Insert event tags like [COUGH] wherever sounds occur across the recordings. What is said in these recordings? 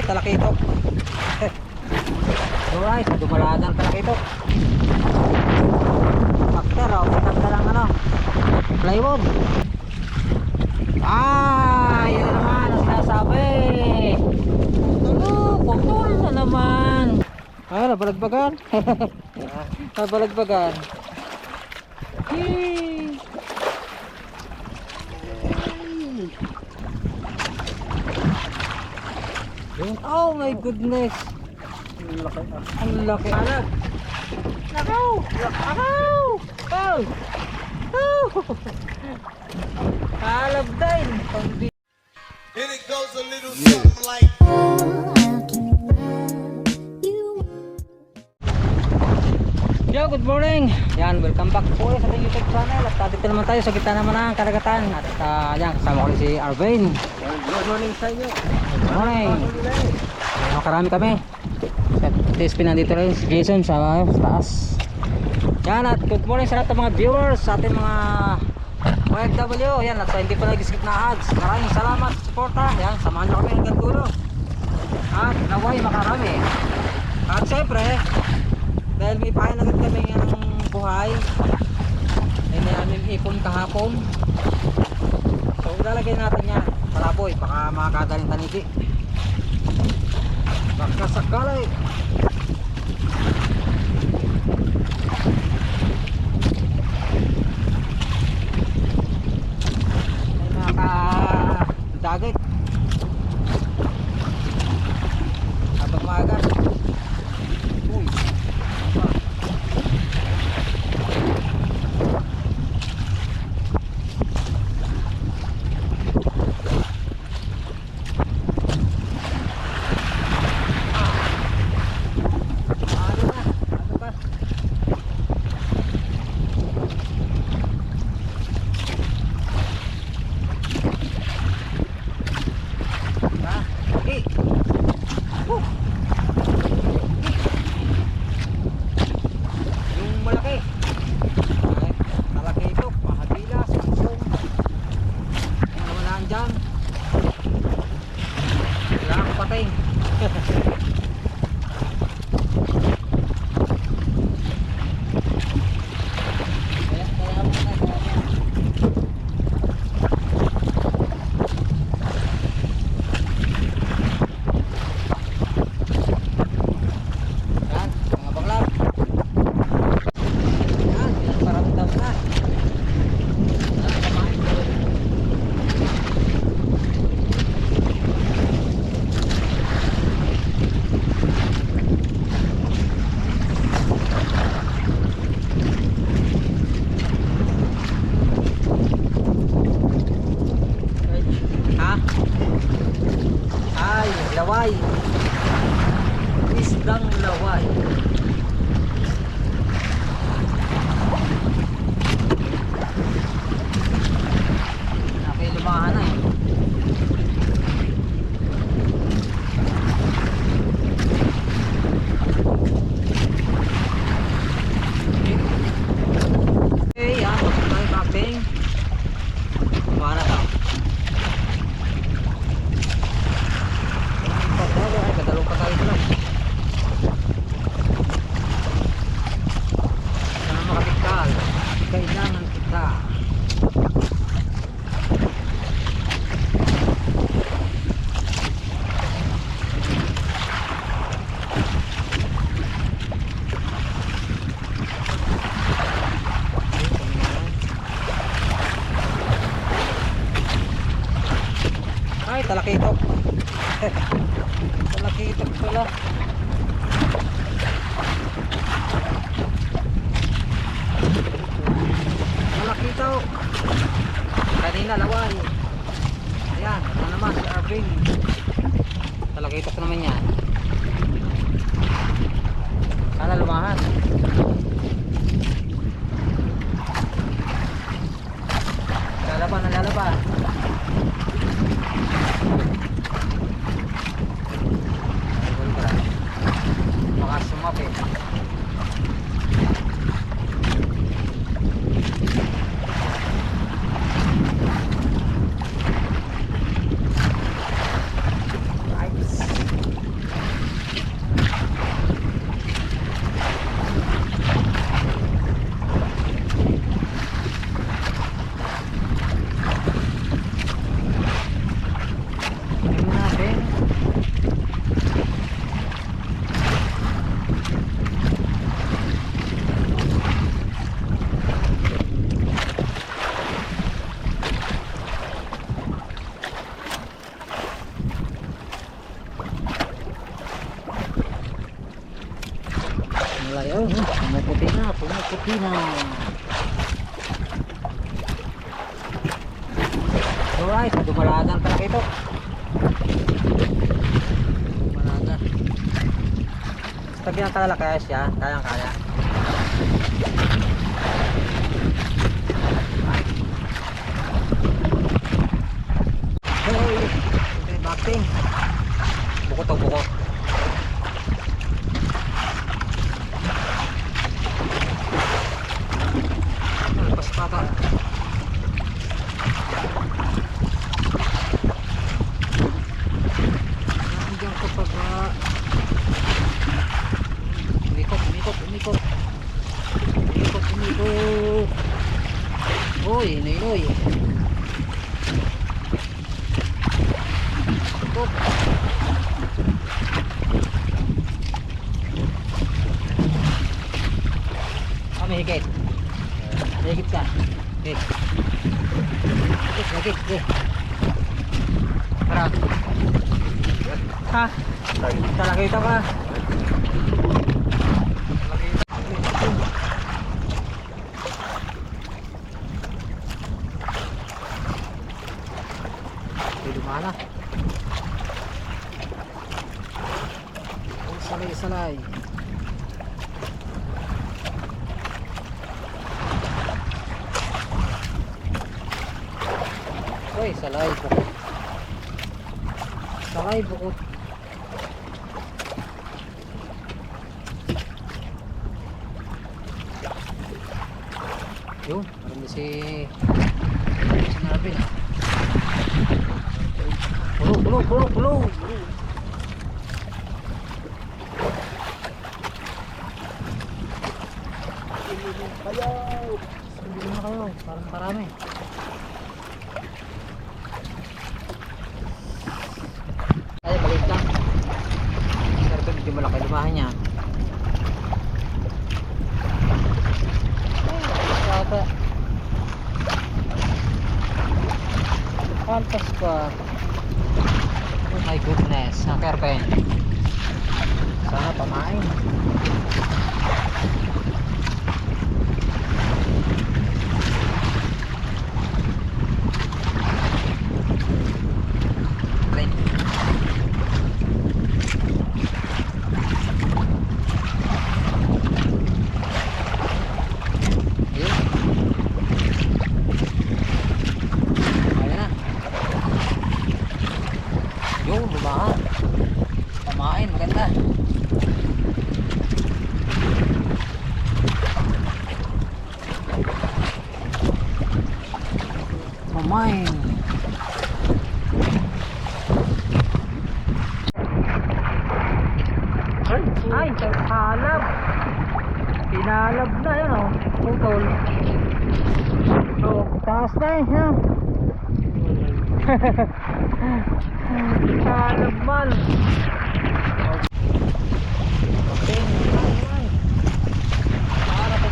Ay, talakito. [LAUGHS] Alright, dumaladang talakito. Factor, oh. Factor lang ano. Plywood. Ah, yun na naman ang sinasabi. Ano, putol na naman. Ah, nabalagbagan. [LAUGHS] nabalagbagan. Yay! Oh my goodness. Ang laki. Ang laki. Alag. Nakaw! Nakaw! Oh! Oh! Alab din. Pambi. And it goes a little something like Yo, good morning. Yan, welcome back po sa ating YouTube channel. At dito naman tayo sa gitna naman ng karagatan. At uh, yan, kasama ko si Arvin. Good morning sa inyo. Ayun, makarami kami. At TSP nandito rin si Jason sa, sa taas. Yan, at good morning sa lahat ng mga viewers, sa ating mga OFW. Yan, at sa hindi pa nag-skip na ads. Maraming salamat sa suporta. Yan, samahan nyo kami hanggang dulo. At naway makarami. At syempre, dahil may pahayan agad kami ng buhay, ay may aming ipon kahapon. So, ilalagay natin yan. Palaboy, baka makakadaling taniki. Baka sakali. May makakadagit. Habang maagat. Uy. Apa. Ano na? Ano ba? Ah, okay. Woo! Yung malaki. Ay, malaki ito. Mahagila, sangsong. Yung nawalaan dyan. Kailangan ko patay. Kaya, kaya mo na, kaya mo. Yan, mga baklang. Yan, yan, paramdam na. Yan, kumain ko. Ha? Ay, laway. Isdang laway. Okay, lumahan na eh. Okay, yan. Tapos tayo backbang. Lumahan na tayo. Ay, kadalo pa tayo dyan. Sana makatikal. Kailangan kita. Ay, talakitok. talakitok pala. Talakitok. Kanina laway. Ayan, ito naman si Arvin. Talakitok naman yan. Sana lumahan. Lalaban, lalaban. Baka Alright, dumalagan talaga ito. Dumalagan. Basta pinakala kaya siya, kayang kaya. Hey, ito yung backting. Buko inoy. Umikot. Ah, may higit. Higit ka. Higit. Higit, higit, higit. Tara. Ha? Talaga ito ka. May lumana. Oh, salay, salay. Uy, salay bukot. Salay bukot. Yun, marami si si Narvin ah. Pulo, pulo, pulo, pulo. Hindi na kayo, parang marami. Ay, balik lang. Pero ito medyo malaki lumahan niya. Ay, bata. Pantas pa. Oh my goodness, nakerpen. Sana pamain. Rin. Ayun. Ayan na. Yung lumahan. Pamain, maganda. Pamain. Ay, halab. Pinalab na yun oh. Putol. Oh, taas na eh. Halab man. Okay. Para pa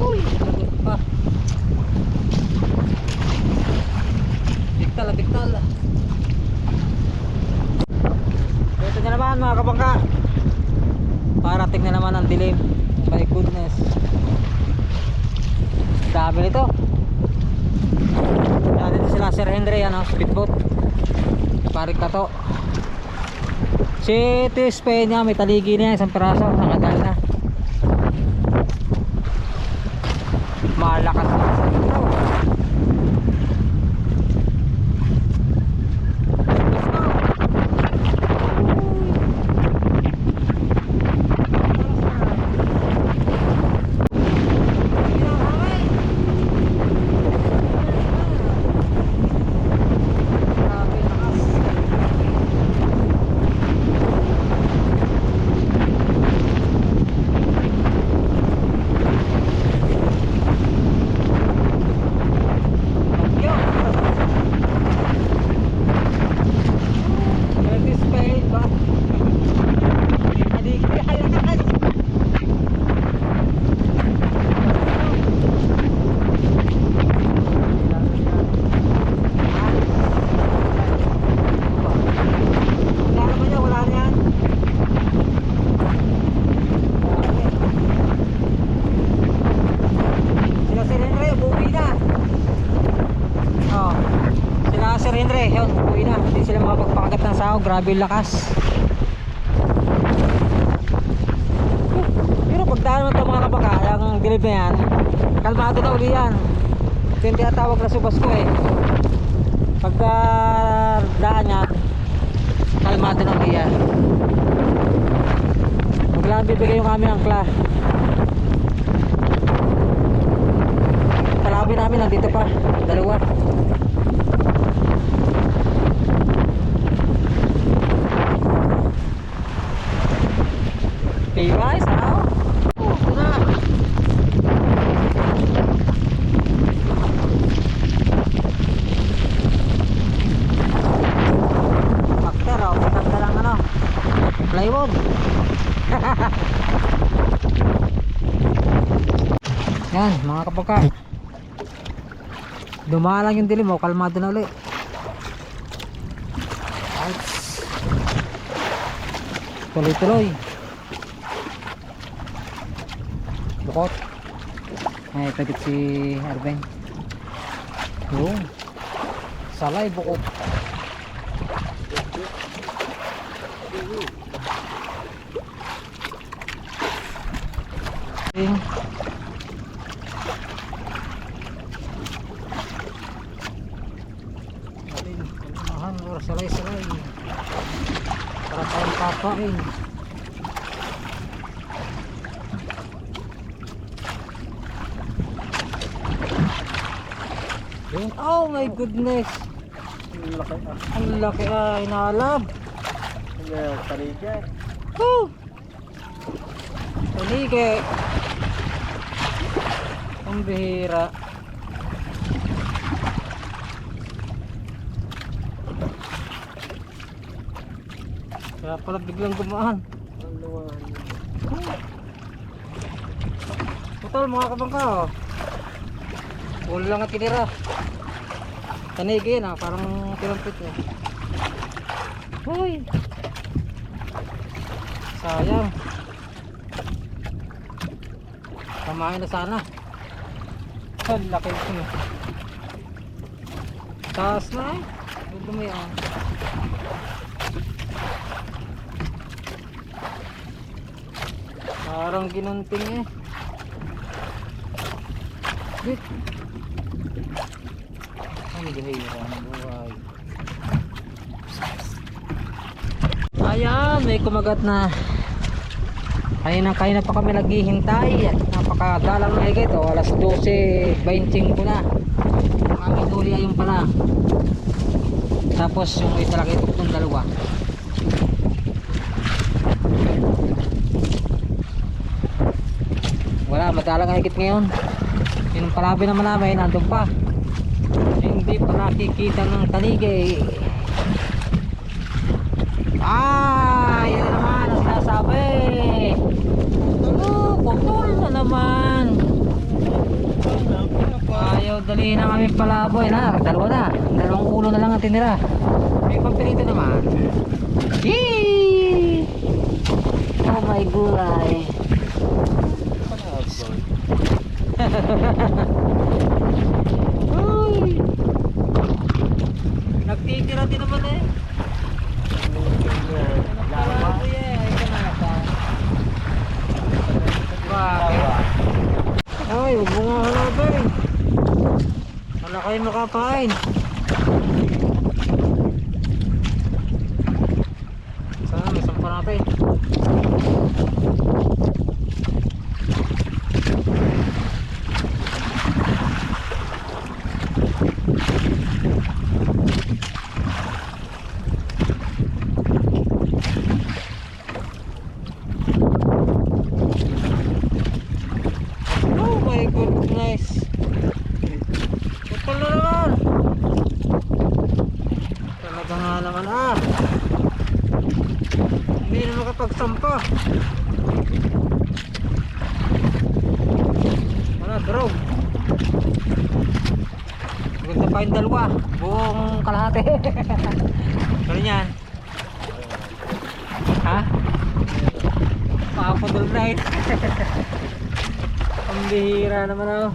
Uy, lagot pa. Bigtal, ah, bigtal. Ito na naman mga kabangka. Parating na naman ang dilim. My goodness. Dami nito. Yan dito sila Sir Henry ano, speedboat. Parik ka to. Si Tis niya may taligi niya isang piraso nakadal na. Malakas na sa ito. Grabe lakas. Hindi sila makapagpakagat ng sahog. Grabe lakas. Pero pagdaan mo ito mga kabaka, yung dilib na yan, kalmado na uli yan. Ito yung tinatawag na subas ko eh. Pagka daan niya, kalmado na uli yan. Huwag lang bibigay yung aming angkla. Talabi namin nandito pa, dalawa. Okay guys, ano? Oh, ito na. Factor, oh. Patanda lang ano. Plywood. Kapaka. Dumalang yung dilim, oh. Kalmado na ulit. Right. Tuloy-tuloy. Bukot. Ay, tagit si Arben. Yung. Salay, bukot. Yung. Mahal, oras salay-salay. Para Yun. Oh my goodness. Ang laki ah. Ang laki ay nalab. Ang paligya. Woo! Talige. Ang bihira. Pala biglang. Ang luwan. Putol mga kabangka. Ulo lang at tinira. Tanigi na, parang kilampit eh. Hoy! Sayang. Kamain na sana. Ang laki ito. Taas na eh. Dumi ah. Parang ginunting eh. Wait. Ang gahira ng buhay. Ayan, may kumagat na. Kaya na kaya na pa kami naghihintay at napakadalang na higit. O, alas 12.25 na. Ang aming huli ayun pala. Tapos yung ito itong dalawa. Wala, madalang ang higit ngayon. Yung palabi naman namin, nandun pa. Hindi pa nakikita ng taligay. Ah, yan na naman ang sinasabi. Oh, putol na naman. Ayaw dali na kami palaboy na. Dalawa na. Dalawang ulo na lang ang tinira. May pampilito naman. Yee! Oh my gulay. Uy! Nagtitira din naman eh. Eh. Ay, huwag mo nga hanapin. Wala kayo makakain. Sana may sampa natin. Oh my goodness. Putol na naman. Talaga nga naman ah. Hindi na makapagsampa. Wala, draw. Maganda pa yung dalawa. Buong kalahati. [LAUGHS] Ganun yan. Ha? Pakapudol night. [LAUGHS] Ang bihira naman ako.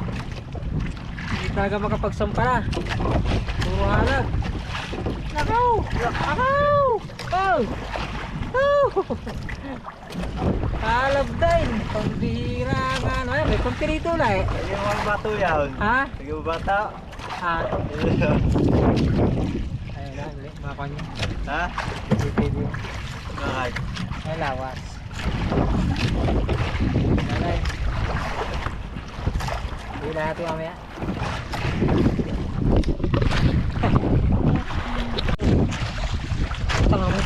Hindi talaga makapagsampa na. Puro halag. Nakaw! Nakaw! Oh! Oh! Kalabdain! Pambihira nga ano eh. May kumpirito na eh. Yung mga bato yan. Ha? Yung bata. Ha? Ayun na. Mga kanya. ha? Pwede. Bakit? Ay, lawas. Nanay. Hindi natin mamaya.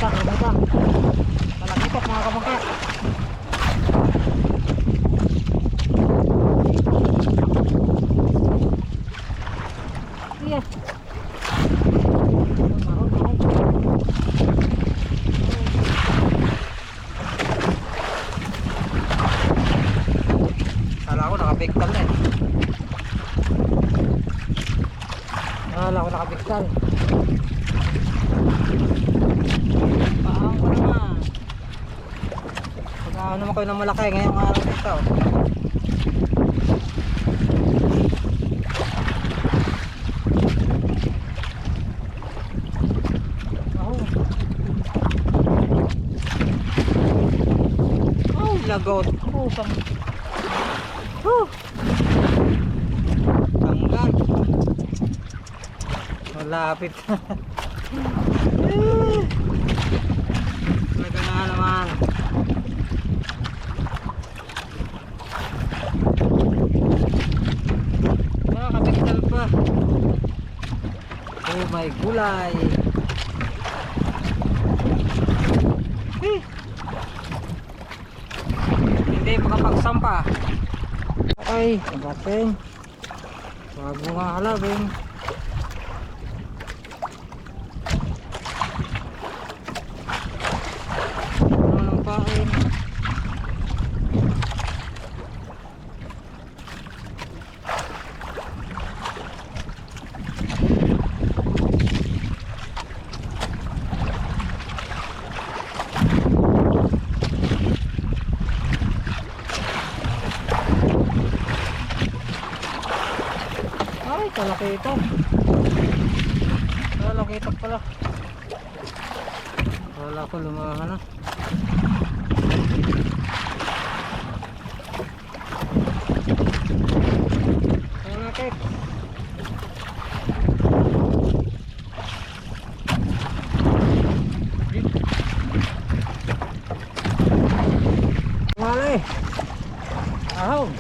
Tang, ramutang, ramutang. Malaki pa mga kamangka. Iya. Mahal, mahal. Kala ko nakabigtal na eh. Kala ko nakabigtal. Paang ko naman. Pag naman kayo ng malaki ngayong araw dito. Oh. Oh, lagot. Oh, sam Huh. Tanggal. Malapit. [LAUGHS] Talaga na naman. Nakakapiktal pa. My gulay. Eh. Hindi makapagsampa. Ay, abating. Wag mo nga halabing. Ano nang pain? Ay, kalakita. Kalakita pala. Wala ko lumahan na. Kalakit. Mali. Ahong.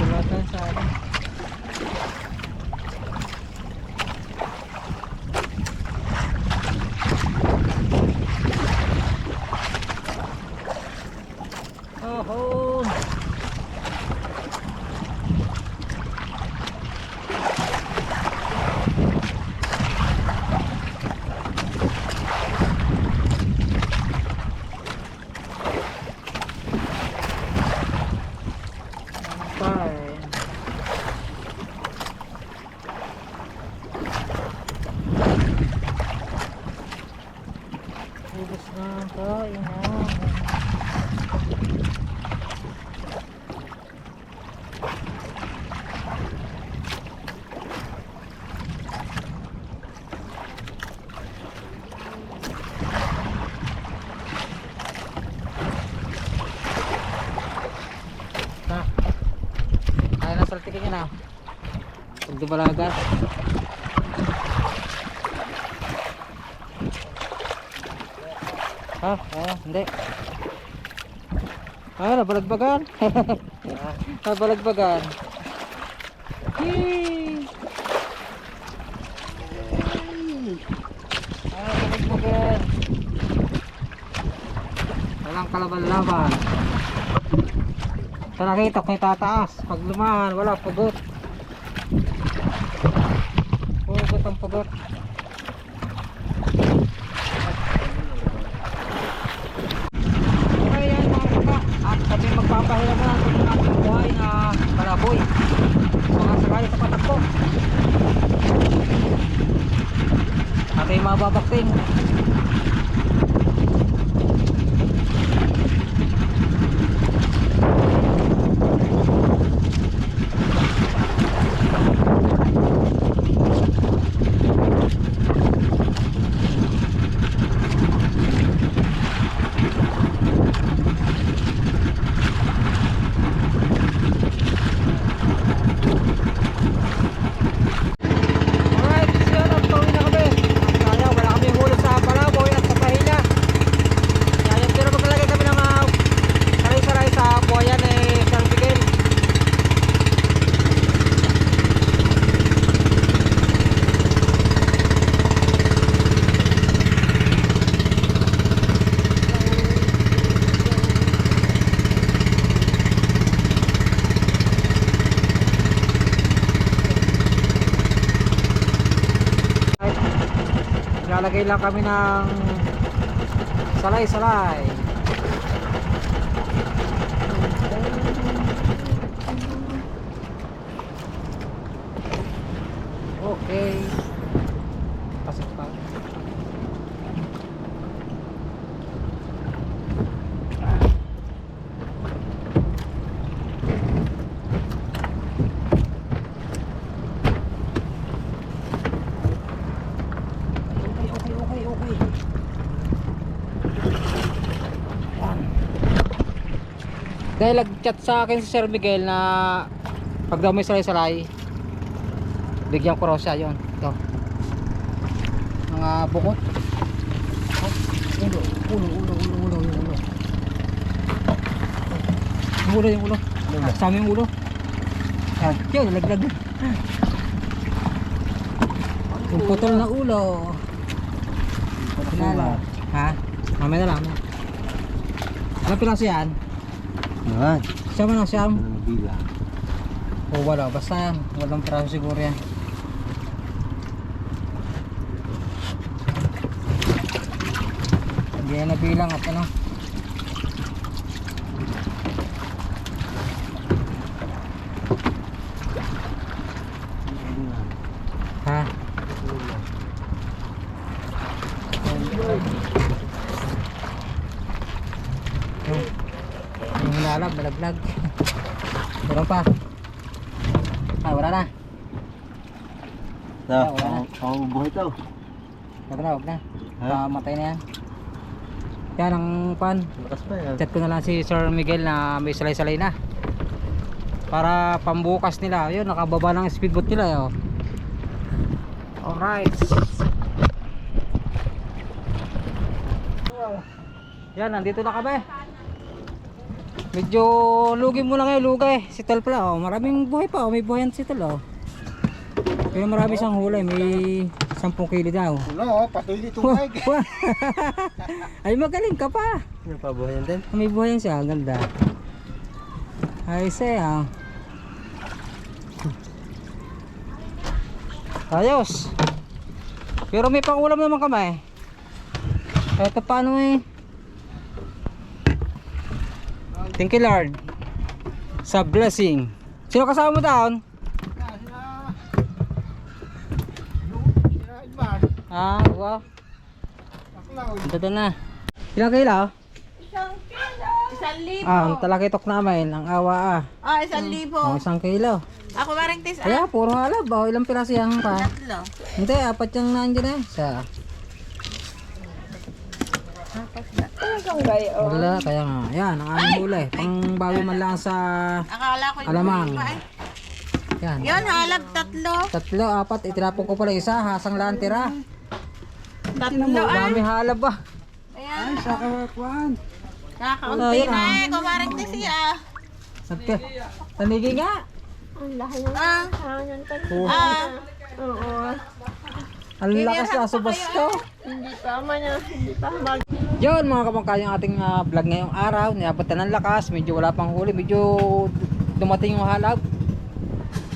Tulatan sa akin. Oh, Fine. Ubus na ang kainan. Na. Kaya na saltikin niya na. Pag dumalagas. Ha? Ah, hindi. Ah, nabalagbagan. [LAUGHS] nabalagbagan. Yee! Ah, nabalagbagan. Walang kalaban-laban. Ito nakita ko yung tataas. Pag lumahan, wala pugot. Pugot ang pugot. Ayan mga kaka. At kami magpapahiram na sa mga ating buhay na balaboy. Mga sakay sa patakbo. At ay mababakting. Maglalagay lang kami ng salay-salay. Okay. Pasok pa. Okay, okay, okay, okay. Yan. Dahil nag-chat sa akin si Sir Miguel na pag daw may salay-salay, bigyan ko raw siya yun. Ito. Mga bukot. Oh, ulo, ulo, ulo, ulo, ulo, ulo, ulo. Yung ulo, yung ulo. Sama yung ulo. Yan, yun, nalaglag. Yung putol na ulo. Kilala. Ha? Mamaya na lang. Ano piraso yan? Yan. Siyam na siyam? bilang. O wala, basta walang piraso siguro yan. Hindi na nabilang at ano. Ha? Yung, yung hinalab, malaglag. Meron pa. Ah, wala na. Na, Ah, wala na. ako buhay to. Wag na, wag na. Ha? Pamatay na yan. Yan ang pan. Lakas pa yan. Chat ko na lang si Sir Miguel na may salay-salay na. Para pambukas nila. Ayun, nakababa ng speedboat nila. eh, Oh. Alright. Yan, nandito na kami. Medyo lugi muna ngayon, lugay. Si Tol pala, oh. maraming buhay pa. Oh. May buhayan si Tol. Oh. Pero marami siyang huli. May 10 kilo daw. [LAUGHS] Wala, patuloy itong wah. [LAUGHS] Ay magaling ka pa. Ano pa buhay yan din? May buhayan siya, ang ganda. Ay siya. Ayos. Pero may pangulam naman kami. Kahit pa paano eh. Thank you Lord. Sa blessing. Sino kasama mo down? Ah, wow. Ito na. Ilang kilo? Isang libo. Ah, ang talakitok namin, ang awa ah. Ah, isang libo. Oh, isang kilo. Ako maring tis. Kaya, puro halab. Oh, ilang piraso yan pa? Tatlo. Hindi, apat yung nandiyan eh. Sa, Talagang gayo. wala, kaya nga. Yan, ang aming huli. Pang bawi man lang sa, Akala ko yung Alamang. iba eh. yan. Yun, halab tatlo. Tatlo, apat, itinapon ko pala isa, hasang lang tira. Tatlo ah. Dami halab ah. Ayan. Sa kawakuan. Kakaunti Oh, na ah. eh. Kumaring tis ah. Nagka, tanigi nga. Ah. Oh, Ah. ang lakas na subas ko. Hindi tama niya. Hindi tama. Yun mga kapangkay ang ating ah, vlog ngayong araw. Niabatan ng lakas, medyo wala pang huli, medyo dumating yung halab.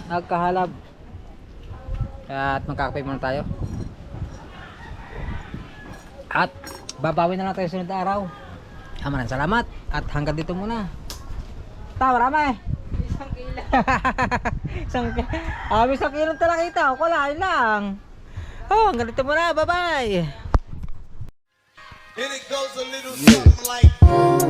Nagkahalab. At magkakape muna tayo. At babawi na lang tayo sunod na araw. Maraming salamat. At hanggang dito muna. Ta, marami. Isang kilo. [LAUGHS] isang kilo. Ah, isang kilo talaga. Wala, yun lang. Oh, hanggang dito muna. Bye-bye. And it goes a little something like.